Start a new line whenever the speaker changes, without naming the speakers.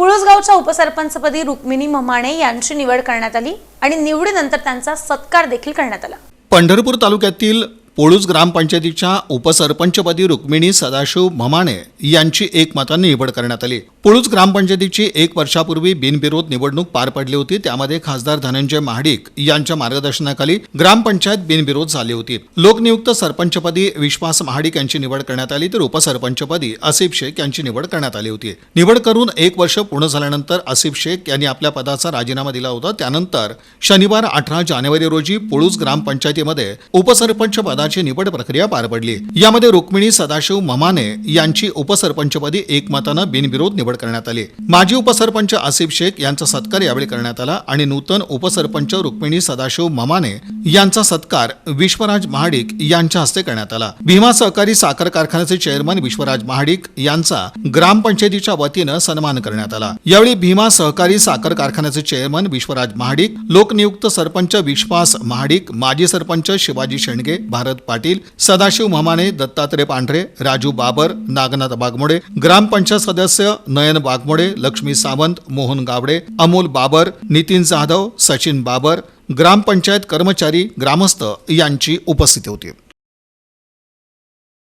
पुळसगावच्या उपसरपंचपदी रुक्मिणी ममाणे यांची निवड करण्यात आली आणि निवडीनंतर त्यांचा सत्कार देखील करण्यात आला.
पंढरपूर तालुक्यातील पोळूस ग्रामपंचायतीच्या उपसरपंचपदी रुक्मिणी सदाशिव ममाणे यांची एकमताने निवड करण्यात आली. पोळूस ग्रामपंचायतीची एक वर्षापूर्वी बिनविरोध निवडणूक पार पडली होती. त्यामध्ये खासदार धनंजय महाडिक यांच्या मार्गदर्शनाखाली ग्रामपंचायत बिनविरोध झाली होती. लोकनियुक्त सरपंचपदी विश्वास महाडिक यांची निवड करण्यात आली तर उपसरपंचपदी आसिफ शेख यांची निवड करण्यात आली होती. निवड करून एक वर्ष पूर्ण झाल्यानंतर आसिफ शेख यांनी आपल्या पदाचा राजीनामा दिला होता. त्यानंतर शनिवार अठरा जानेवारी रोजी पोळूस ग्रामपंचायतीमध्ये उपसरपंच पदा पदाची निवड प्रक्रिया पार पडली. यामध्ये रुक्मिणी सदाशिव ममाने यांची उपसरपंचपदी एकमतानं बिनविरोध निवड करण्यात आली. माजी उपसरपंच आसिफ शेख यांचा सत्कार यावेळी करण्यात आला आणि नूतन उपसरपंच रुक्मिणी सदाशिव ममाने यांचा सत्कार विश्वराज महाडिक यांच्या हस्ते करण्यात आला. भीमा सहकारी साखर कारखान्याचे चेअरमन विश्वराज महाडिक यांचा ग्रामपंचायतीच्या वतीनं सन्मान करण्यात आला. यावेळी भीमा सहकारी साखर कारखान्याचे चेअरमन विश्वराज महाडिक लोकनियुक्त सरपंच विश्वास महाडिक माजी सरपंच शिवाजी शेंडगे भारत पाटील सदाशिव ममाने दत्तात्रय पांढरे राजू बाबर नागनाथ बागमोडे ग्रामपंचायत सदस्य नयन बागमोडे लक्ष्मी सावंत मोहन गावडे अमोल बाबर नितीन जाधव सचिन बाबर ग्रामपंचायत कर्मचारी ग्रामस्थ यांची उपस्थिती होती.